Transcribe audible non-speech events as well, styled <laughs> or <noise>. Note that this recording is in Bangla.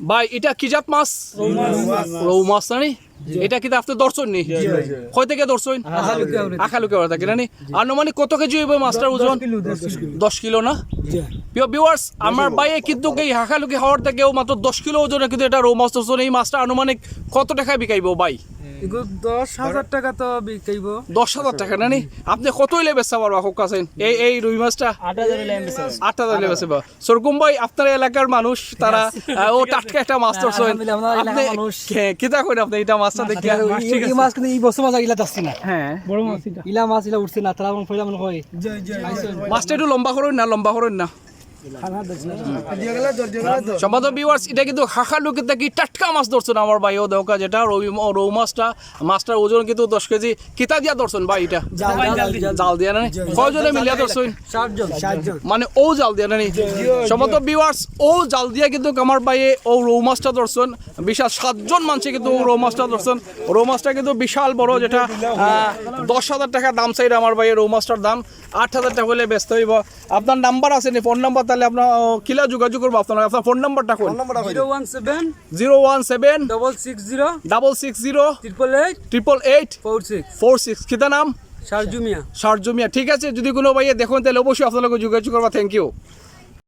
ভাই এটা কি জাত মাছ? রৌ মাছ না এটা কি আপনি দর্শন নি? কয় থেকে দর্শন আখালুকে ওরা থাকে। না নি? আনুমানিক কত কেজি হইব মাছটার ওজন? দশ কিলো। না? প্রিয় ভিউয়ার্স আমার বাইয়ে কিন্তু এই হাঁকালুকি হওয়ার থেকেও মাত্র দশ কিলো ওজনে কিন্তু এটা রৌ মাছ ধরছেন। এই মাছটা আনুমানিক কত টাকা বিকাইব এগুলো দশ হাজার টাকা তো বিকাইব দশ হাজার টাকা না আপনি কত হইলে বেচা পারবা হোক আছেন এই এই রুই মাছটা? আট হাজার আট হাজার হইলে সরকুম ভাই আপনার এলাকার মানুষ তারা <laughs> ও টাটকা একটা মাছ ধরছেন। আপনি কিতা করেন আপনি এটা মাছটা এই মাছ কিন্তু এই বছর মাছ ইলা যাচ্ছে না। হ্যাঁ। বড় মাছ ইলা। মাছ ইলা উঠছে না তারা মনে মাছটা একটু লম্বা করুন না লম্বা করুন না। সম্বাদ ভিউয়ার্স এটা কিন্তু হাঁখালু কিন্তু কি টাটকা মাছ ধরছেন আমার ভাই ও দেওকা যেটা রৌ রৌ মাছটা মাছটার ওজন কিন্তু দশ কেজি কিতা দিয়া ধরছেন ভাই এটা? জাল দিয়া না কয়জনে মিলিয়া ধরছেন? সাতজন সাতজন মানে ও জাল দিয়া ভিউয়ার্স ও জাল দিয়া কিন্তু আমার বাইয়ে ও রৌ মাছটা ধরছেন। বিশাল সাতজন মানুষে কিন্তু রৌ মাছটা ধরছেন। রৌ মাছটা কিন্তু বিশাল বড় যেটা দশ হাজার টাকা দাম চাইলে আমার বাইয়ে রৌ মাছটার দাম। আট হাজার টাকা হলে ব্যস্ত হইব। আপনার নাম্বার আছে নি? ফোন নাম্বার তাহলে আপনার কিলা যোগাযোগ করব আপনার আপনার ফোন নাম্বারটা কোন zero one seven zero one seven double six zero double six zero triple eight triple eight four six four six. কিতা নাম? সারজুমিয়া। সারজুমিয়া। ঠিক আছে যদি কোনো ভাইয়া দেখুন তাহলে অবশ্যই আপনার যোগাযোগ করবা। Thank you